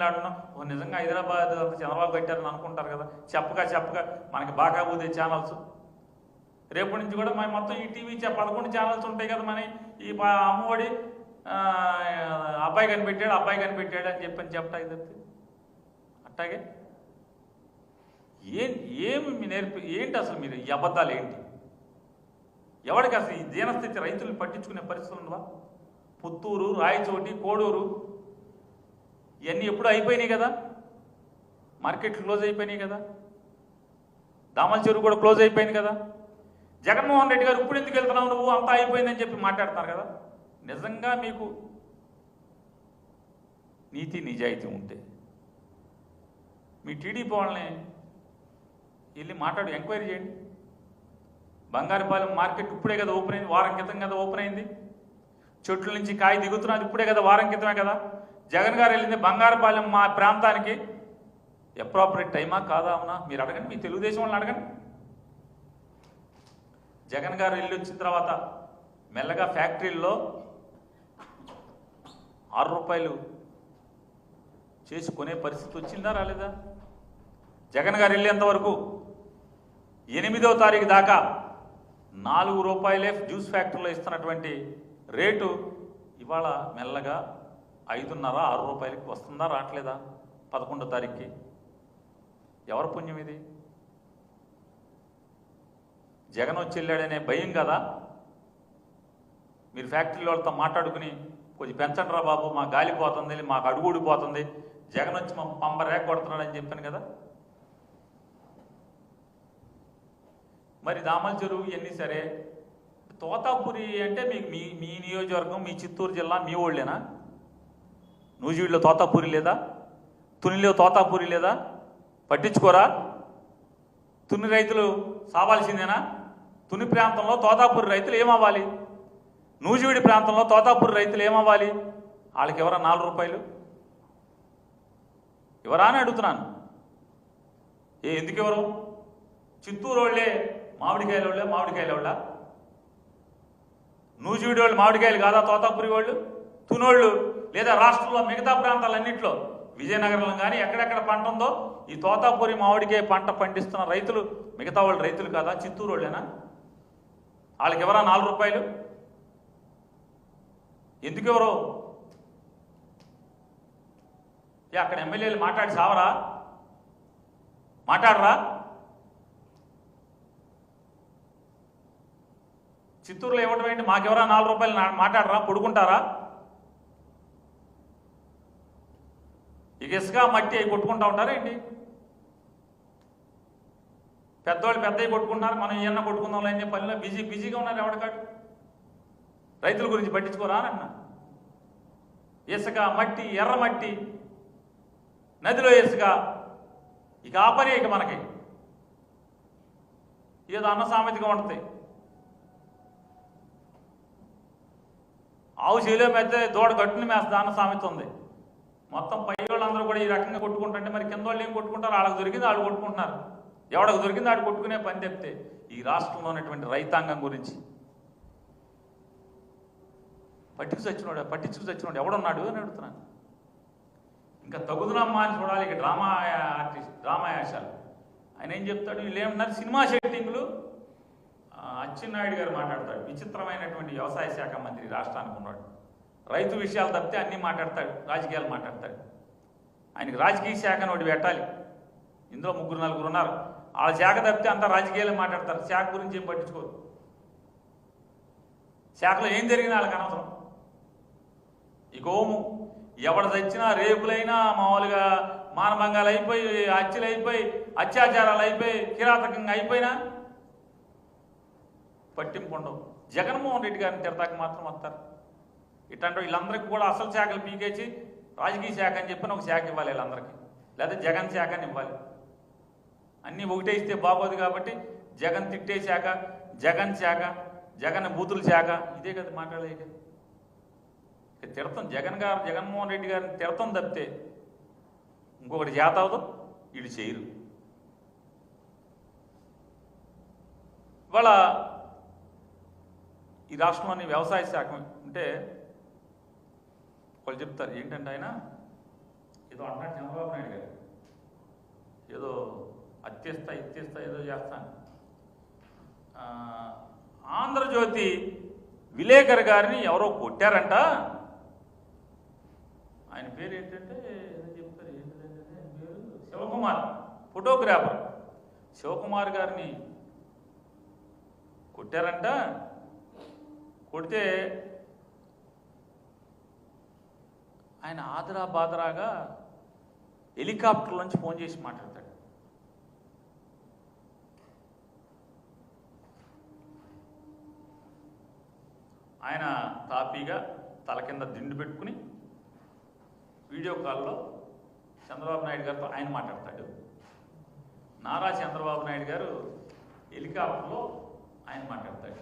తమిళనాడును ఓ నిజంగా హైదరాబాద్ అంతా చంద్రబాబు కట్టారని అనుకుంటారు కదా. చెప్పగా చెప్పగా మనకి బాగా పోతే ఛానల్స్ రేపటి నుంచి కూడా మనం మొత్తం ఈ టీవీ పదకొండు ఛానల్స్ ఉంటాయి కదా మన ఈ అమ్మఒడి అబ్బాయి కనిపెట్టాడు అబ్బాయి కనిపెట్టాడు అని చెప్పని చెప్పటానికి తప్పితే అట్టాగే? ఏం ఏమి మీ నేర్పి ఏంటి అసలు మీరు ఈ అబద్ధాలు ఏంటి? ఎవరికి అసలు ఈ దీనస్థితి రైతులు పట్టించుకునే పరిస్థితులు ఉండవా? పుత్తూరు రాయచోటి కోడూరు ఇవన్నీ ఎప్పుడు అయిపోయినాయి కదా. మార్కెట్లు క్లోజ్ అయిపోయినాయి కదా. దామల చెరువు కూడా క్లోజ్ అయిపోయింది కదా. జగన్మోహన్ రెడ్డి గారు ఇప్పుడు ఎందుకు వెళ్తున్నావు నువ్వు? అంతా అయిపోయిందని చెప్పి మాట్లాడుతున్నారు కదా. నిజంగా మీకు నీతి నిజాయితీ ఉంటే మీ టీడీపీ వాళ్ళని వెళ్ళి మాట్లాడు ఎంక్వైరీ చేయండి. బంగారుపాలెం మార్కెట్ ఇప్పుడే కదా ఓపెన్ అయింది వారం క్రితం కదా ఓపెన్ అయింది. చెట్ల నుంచి కాయ దిగుతున్నది ఇప్పుడే కదా వారం క్రితమే కదా. జగన్ గారు వెళ్ళింది బంగారపాలెం మా ప్రాంతానికి. అప్రాపరేట్ టైమా కాదా అవునా? మీరు అడగండి మీ తెలుగుదేశం వాళ్ళని అడగండి. జగన్ గారు వెళ్ళి వచ్చిన తర్వాత మెల్లగా ఫ్యాక్టరీల్లో ఆరు రూపాయలు చేసి కొనే పరిస్థితి వచ్చిందా రాలేదా? జగన్ గారు వెళ్ళేంతవరకు ఎనిమిదో తారీఖు దాకా నాలుగు రూపాయలే జ్యూస్ ఫ్యాక్టరీలో ఇస్తున్నటువంటి రేటు ఇవాళ మెల్లగా ఐదున్నర ఆరు రూపాయలకి వస్తుందా రావట్లేదా? పదకొండో తారీఖుకి. ఎవరి పుణ్యం ఇది? జగన్ వచ్చి వెళ్ళాడనే భయం కదా? మీరు ఫ్యాక్టరీ వాళ్ళతో మాట్లాడుకుని కొంచెం పెంచండి రా బాబు మా గాలి పోతుంది మాకు అడుగు ఊడిపోతుంది జగన్ వచ్చి మా పంప కొడుతున్నాడని చెప్పాను కదా? మరి దామల చెరువు ఇవన్నీ సరే. తోతాపురి అంటే మీకు మీ మీ నియోజకవర్గం మీ చిత్తూరు జిల్లా మీ ఊళ్ళేనా? నూజివీడులో తోతాపూరి లేదా? తునిలో తోతాపూరి లేదా? పట్టించుకోరా? తుని రైతులు సావాల్సిందేనా? తుని ప్రాంతంలో తోతాపూరి రైతులు ఏమవ్వాలి? నూజివీడి ప్రాంతంలో తోతాపూరి రైతులు ఏమవ్వాలి? వాళ్ళకి ఎవరా నాలుగు రూపాయలు? ఎవరా అని అడుగుతున్నాను. ఏ ఎందుకెవరు? చిత్తూరు వాళ్ళే మామిడికాయల వాళ్ళే మామిడికాయల వాళ్ళ నూజివీడి వాళ్ళు మామిడికాయలు కాదా తోతాపురి వాళ్ళు? తునోళ్ళు లేదా రాష్ట్రంలో మిగతా ప్రాంతాలన్నింటిలో విజయనగరంలో కానీ ఎక్కడెక్కడ పంట ఉందో ఈ తోతాపూరి మామిడికాయ పంట పండిస్తున్న రైతులు మిగతా వాళ్ళు రైతులు కాదా? చిత్తూరు వాళ్ళేనా? వాళ్ళకి ఎవరా నాలుగు రూపాయలు? ఎందుకు ఎవరు ఏ అక్కడ ఎమ్మెల్యేలు మాట్లాడి సావరా? మాట్లాడరా? చిత్తూరులో ఇవ్వటం ఏంటి? మాకెవరా నాలుగు రూపాయలు మాట్లాడరా? పొడుకుంటారా? ఇక ఇసుక మట్టి అవి కొట్టుకుంటా ఉంటారేంటి పెద్దవాళ్ళు పెద్దవి కొట్టుకుంటున్నారు మనం ఏమన్నా కొట్టుకుందాం లేని పనిలో బిజీ బిజీగా ఉన్నారు ఎవడకాడు రైతుల గురించి పట్టించుకోరా అన్న. ఇసుక మట్టి ఎర్ర మట్టి నదిలో ఇసుక ఇక ఆ పని ఇక మనకి. ఏదో అన్న సామెతగా ఉంటుంది. ఆవు చేలో పెద్ద దూడ గట్టుని మేస్తా అన్న సామెత ఉంది. మొత్తం పై వాళ్ళందరూ కూడా ఈ రకంగా కొట్టుకుంటుంటే మరి కింద వాళ్ళు ఏం కొట్టుకుంటారు? వాళ్ళకి దొరికింది వాళ్ళు కొట్టుకుంటున్నారు. ఎవడకు దొరికింది వాడు కొట్టుకునే పని చెప్తే ఈ రాష్ట్రంలో ఉన్నటువంటి రైతాంగం గురించి. పట్టించు చచ్చినోడు పట్టించుకు చచ్చినోడు ఎవడున్నాడు అని అడుగుతున్నాను. ఇంకా తగుదునమ్మా అని చూడాలి ఇక డ్రామా ఆర్టిస్ట్ డ్రామా యాశాలు ఆయన ఏం చెప్తాడు? వీళ్ళు ఏమన్నారు? సినిమా షెట్టింగ్లు అచ్చెన్నాయుడు గారు మాట్లాడతాడు. విచిత్రమైనటువంటి వ్యవసాయ శాఖ మంత్రి రాష్ట్రానికి ఉన్నాడు. రైతు విషయాలు తప్పితే అన్నీ మాట్లాడతాడు రాజకీయాలు మాట్లాడతాడు. ఆయనకి రాజకీయ శాఖను ఒకటి పెట్టాలి. ఇందులో ముగ్గురు నలుగురు ఉన్నారు. వాళ్ళ శాఖ తప్పితే అంతా రాజకీయాలు మాట్లాడతారు. శాఖ గురించి ఏం పట్టించుకోరు. శాఖలో ఏం జరిగినా వాళ్ళకి అనవసరం. ఈ గోము ఎవడు తెచ్చినా రేపులైనా మామూలుగా మానభంగాలు అయిపోయి హత్యలు అయిపోయి అత్యాచారాలు అయిపోయి కిరాతకంగా అయిపోయినా పట్టింపు ఉండవు. జగన్మోహన్ రెడ్డి గారిని తిడతాక మాత్రం వస్తారు. ఇట్లాంటి వీళ్ళందరికీ కూడా అసలు శాఖలు పీకేసి రాజకీయ శాఖ అని చెప్పి ఒక శాఖ ఇవ్వాలి వీళ్ళందరికీ. లేదా జగన్ శాఖ అని ఇవ్వాలి. అన్నీ ఒకటే ఇస్తే బాగోదు కాబట్టి జగన్ తిట్టే శాఖ జగన్ శాఖ జగన్ బూతుల శాఖ ఇదే కదా మాట్లాడలేదు ఇక తిడతాం జగన్ గారు జగన్మోహన్ రెడ్డి గారిని తిడతాం తప్పితే ఇంకొకటి చేత అవదు వీళ్ళు చేయరు. ఇవాళ ఈ రాష్ట్రంలోని వ్యవసాయ శాఖ అంటే వాళ్ళు చెప్తారు ఏంటంటే ఆయన? ఏదో అంటాడు చంద్రబాబు నాయుడు గారు. ఏదో అత్యస్తా ఇత్యస్తా ఏదో చేస్తాను. ఆంధ్రజ్యోతి విలేకర్ గారిని ఎవరో కొట్టారంట. ఆయన పేరు ఏంటంటే చెప్తారు ఏంటంటే పేరు శివకుమార్ ఫోటోగ్రాఫర్. శివకుమార్ గారిని కొట్టారంట. కొడితే ఆయన ఆదరా బాదరాగా హెలికాప్టర్ నుంచి ఫోన్ చేసి మాట్లాడతాడు. ఆయన తాపీగా తల కింద దిండు పెట్టుకుని వీడియో కాల్లో చంద్రబాబు నాయుడు గారితో ఆయన మాట్లాడతాడు. నారా చంద్రబాబు నాయుడు గారు హెలికాప్టర్లో ఆయన మాట్లాడతాడు.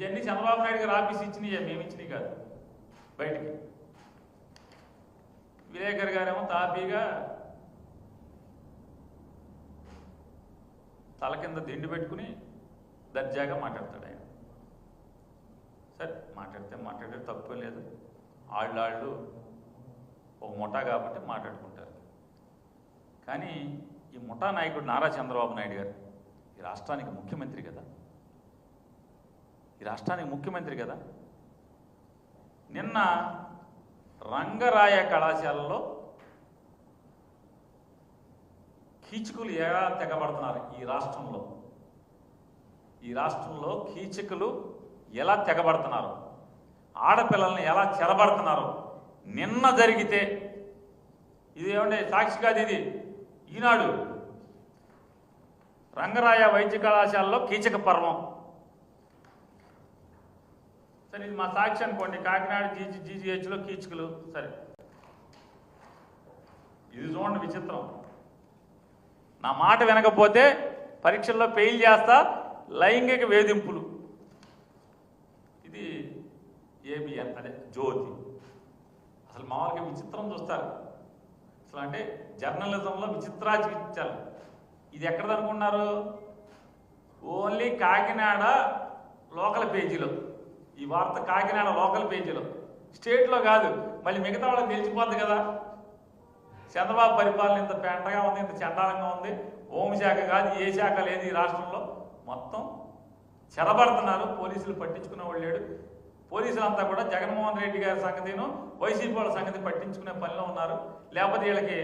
ఇవన్నీ చంద్రబాబు నాయుడు గారు ఆఫీస్ ఇచ్చినాయి? మేము ఇచ్చినాయి కాదు. బయటికి. విలేకర్ గారేమో తాపీగా తల కింద దిండి పెట్టుకుని దర్జాగా మాట్లాడతాడు ఆయన. సరే మాట్లాడితే మాట్లాడే తప్పే లేదు. ఆళ్ళాళ్ళు ఒక ముఠా కాబట్టి మాట్లాడుకుంటారు. కానీ ఈ ముఠా నాయకుడు నారా చంద్రబాబు నాయుడు గారు ఈ రాష్ట్రానికి ముఖ్యమంత్రి కదా. ఈ రాష్ట్రానికి ముఖ్యమంత్రి కదా. నిన్న రంగరాయ కళాశాలలో కీచకులు ఎలా తెగబడుతున్నారు ఈ రాష్ట్రంలో. ఈ రాష్ట్రంలో కీచకులు ఎలా తెగబడుతున్నారు? ఆడపిల్లల్ని ఎలా చెరబడుతున్నారు? నిన్న జరిగితే ఇది ఏమంటే సాక్షి కాదు ఇది. ఈనాడు రంగరాయ వైద్య కళాశాలలో కీచక పర్వం. సరే ఇది మా సాక్షి అనుకోండి. కాకినాడ జీజీ జీజీహెచ్లో కీచుకులు. సరే. ఇది చూడండి విచిత్రం. నా మాట వినకపోతే పరీక్షల్లో ఫెయిల్ చేస్తా లైంగిక వేధింపులు. ఇది ఏబిఎన్ అదే జ్యోతి. అసలు మామూలుగా విచిత్రం చూస్తారు. అసలు అంటే జర్నలిజంలో విచిత్రాచి విచారు ఇది ఎక్కడ అనుకున్నారు? ఓన్లీ కాకినాడ లోకల్ పేజీలో. ఈ వార్త కాకినాడ లోకల్ పేజీలో. స్టేట్లో కాదు మళ్ళీ మిగతా వాళ్ళకి తెలిసిపోద్ది కదా. చంద్రబాబు పరిపాలన ఇంత పెంటగా ఉంది ఇంత చండాలంగా ఉంది. హోంశాఖ కాదు ఏ శాఖ లేదు ఈ రాష్ట్రంలో. మొత్తం చెడబడుతున్నారు పోలీసులు పట్టించుకునే వాళ్ళు లేడు. పోలీసులు అంతా కూడా జగన్మోహన్ రెడ్డి గారి సంగతిను వైసీపీ వాళ్ళ సంగతి పట్టించుకునే పనిలో ఉన్నారు. లేకపోతే వీళ్ళకి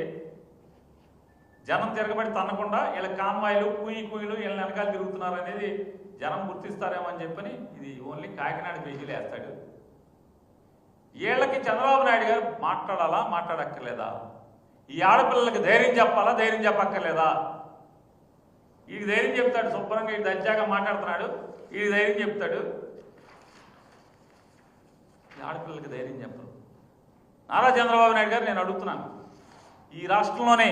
జనం తిరగబడి తన్నకుండా వీళ్ళ కాన్వాయిలు కూయి కూయిలు వీళ్ళ వెనకాల తిరుగుతున్నారు అనేది జనం గుర్తిస్తారేమో అని చెప్పని ఇది ఓన్లీ కాకినాడ పేజీలో వేస్తాడు. వీళ్ళకి చంద్రబాబు నాయుడు గారు మాట్లాడాలా మాట్లాడక్కర్లేదా? ఈ ఆడపిల్లలకి ధైర్యం చెప్పాలా ధైర్యం చెప్పక్కర్లేదా? వీడికి ధైర్యం చెప్తాడు శుభ్రంగా వీడు దర్జాగా మాట్లాడుతున్నాడు వీడి ధైర్యం చెప్తాడు. ఈ ఆడపిల్లలకి ధైర్యం చెప్పరు. నారా చంద్రబాబు నాయుడు గారు నేను అడుగుతున్నాను ఈ రాష్ట్రంలోనే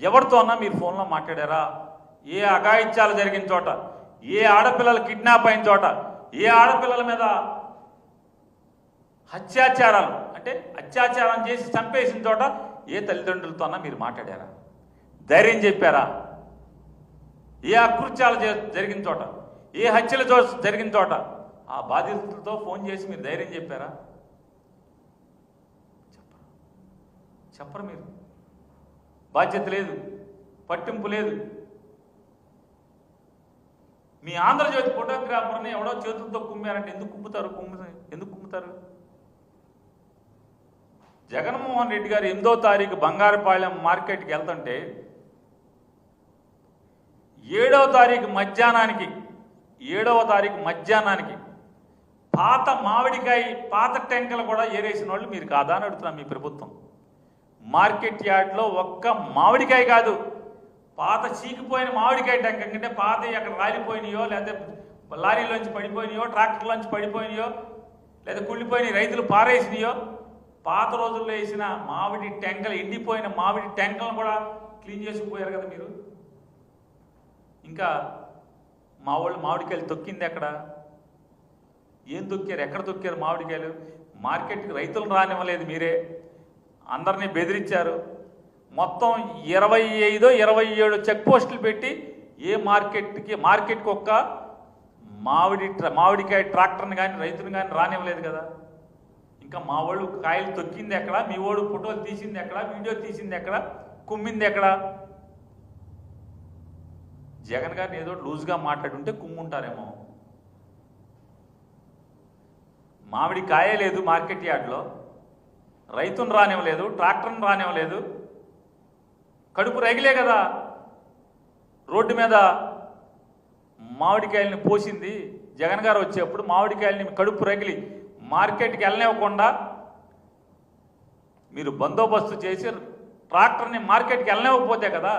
ఎవరితో అన్నా మీరు ఫోన్లో మాట్లాడారా? ఏ అఘాయిత్యాలు జరిగిన చోట ఏ ఆడపిల్లలు కిడ్నాప్ అయిన చోట ఏ ఆడపిల్లల మీద హత్యాచారాలు అంటే అత్యాచారం చేసి చంపేసిన చోట ఏ తల్లిదండ్రులతోనా మీరు మాట్లాడారా? ధైర్యం చెప్పారా? ఏ అకృత్యాలు జరిగిన చోట ఏ హత్యల చో జరిగిన చోట ఆ బాధితులతో ఫోన్ చేసి మీరు ధైర్యం చెప్పారా? చెప్పరు. చెప్పరు మీరు. బాధ్యత లేదు పట్టింపు లేదు. మీ ఆంధ్రజ్యోతి ఫోటోగ్రాఫర్ని ఎవడో చేతులతో కుమ్మారంటే ఎందుకు కుమ్ముతారు? కుమ్ము ఎందుకు కుమ్ముతారు? జగన్మోహన్ రెడ్డి గారు ఎనిమిదో తారీఖు బంగారుపాలెం మార్కెట్కి వెళ్తుంటే ఏడవ తారీఖు మధ్యాహ్నానికి ఏడవ తారీఖు మధ్యాహ్నానికి పాత మామిడికాయ పాత టెంకలు కూడా ఏరేసిన వాళ్ళు మీరు కాదా అని అడుగుతున్నాం మీ ప్రభుత్వం. మార్కెట్ యార్డ్లో ఒక్క మామిడికాయ కాదు. పాత చీకిపోయిన మామిడికాయ టెంక ఎందుకంటే పాత అక్కడ రాలిపోయినాయో లేకపోతే లారీలోంచి పడిపోయినాయో ట్రాక్టర్లోంచి పడిపోయినాయో లేదా కుళ్ళిపోయిన రైతులు పారేసినాయో పాత రోజుల్లో వేసిన మామిడి టెంకలు ఎండిపోయిన మామిడి టెంకలను కూడా క్లీన్ చేసుకుపోయారు కదా మీరు? ఇంకా మా వాళ్ళు మామిడికాయలు తొక్కింది ఎక్కడ? ఏం తొక్కారు? ఎక్కడ తొక్కారు మామిడికాయలు? మార్కెట్కి రైతులను రానివ్వలేదు మీరే. అందరినీ బెదిరించారు. మొత్తం ఇరవై ఐదో ఇరవై ఏడు చెక్ పోస్టులు పెట్టి ఏ మార్కెట్కి మార్కెట్కి ఒక్క మామిడి మామిడికాయ ట్రాక్టర్ని కానీ రైతుని కానీ రానివ్వలేదు కదా. ఇంకా మా వాళ్ళు కాయలు తొక్కింది ఎక్కడ మీ వాడు ఫోటోలు తీసింది ఎక్కడ వీడియో తీసింది ఎక్కడ కుమ్మింది ఎక్కడ? జగన్ గారిని ఏదో లూజ్గా మాట్లాడుంటే కుమ్ముంటారేమో. మామిడి కాయే లేదు మార్కెట్ యార్డ్లో. రైతును రానివ్వలేదు ట్రాక్టర్ని రానివ్వలేదు. కడుపు రగిలే కదా. రోడ్డు మీద మామిడికాయల్ని పోసింది జగన్ గారు వచ్చేప్పుడు మామిడికాయల్ని కడుపు రగిలి మార్కెట్కి వెళ్ళనివ్వకుండా మీరు బందోబస్తు చేసి ట్రాక్టర్ని మార్కెట్కి వెళ్ళనివ్వకపోతే కదా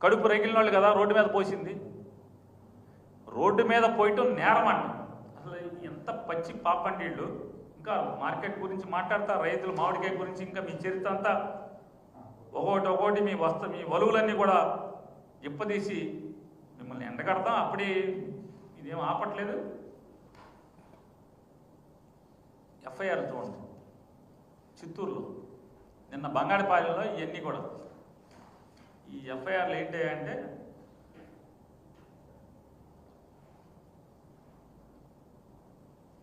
కడుపు రగిలిన వాళ్ళు కదా రోడ్డు మీద పోసింది. రోడ్డు మీద పోయటం నేరం అంట అసలు ఎంత పచ్చి పాపండీళ్ళు ఇంకా మార్కెట్ గురించి మాట్లాడతా రైతులు మామిడికాయ గురించి ఇంకా మీ చరిత్ర అంతా ఒకటి ఒకటి మీ వస్త మీ వలువులన్నీ కూడా ఇప్పదీసి మిమ్మల్ని ఎండగడతాం. అప్పుడే ఇదేం ఆపట్లేదు. ఎఫ్ఐఆర్ చూడండి. చిత్తూరులో నిన్న బంగాళపాలెంలో ఇవన్నీ కూడా. ఈ ఎఫ్ఐఆర్లు ఏంటి అంటే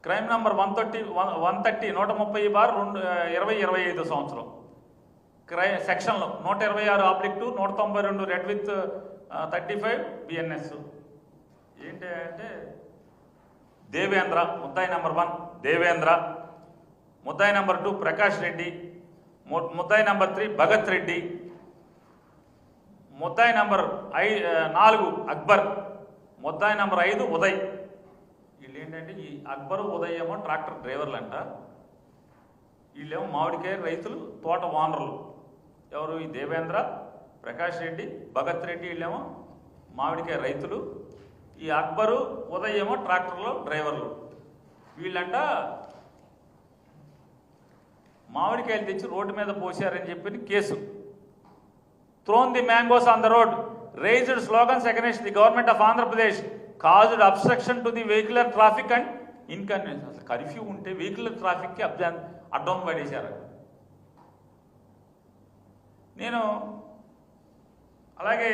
crime number one thirty one thirty నూట ముప్పై బార్ రెండు ఇరవై ఇరవై ఐదు సంవత్సరం. క్రై సెక్షన్లో నూట ఇరవై ఆరు ఆబ్లిక్ టూ నూట తొంభై రెండు read with thirty five BNS ఏంటి అంటే దేవేంద్ర ముద్దాయి నెంబర్ వన్ దేవేంద్ర. ముద్దాయి నెంబర్ టూ ప్రకాష్ రెడ్డి. ముద్దాయి నెంబర్ త్రీ భగత్ రెడ్డి. ముద్దాయి నెంబర్ ఐ నాలుగు అక్బర్. ముద్దాయి నెంబర్ ఐదు ఉదయ్. వీళ్ళు ఏంటంటే ఈ అక్బరు ఉదయ్ ఏమో ట్రాక్టర్ డ్రైవర్లు అంట వీళ్ళేమో మామిడికాయ రైతులు తోట ఓనర్లు. ఎవరు? ఈ దేవేంద్ర ప్రకాష్ రెడ్డి భగత్ రెడ్డి వీళ్ళేమో మామిడికాయ రైతులు. ఈ అక్బరు ఉదయ్ ఏమో ట్రాక్టర్లో డ్రైవర్లు. వీళ్ళంట మామిడికాయలు తెచ్చి రోడ్డు మీద పోసారని చెప్పి case. Thrown the mangoes on the road raised slogans against the government of Andhra Pradesh caused obstruction to the vehicular traffic and inconvenience అసలు కర్ఫ్యూ ఉంటే వెహికులర్ ట్రాఫిక్కి అబ్జా అడ్డం పడేశారు. నేను అలాగే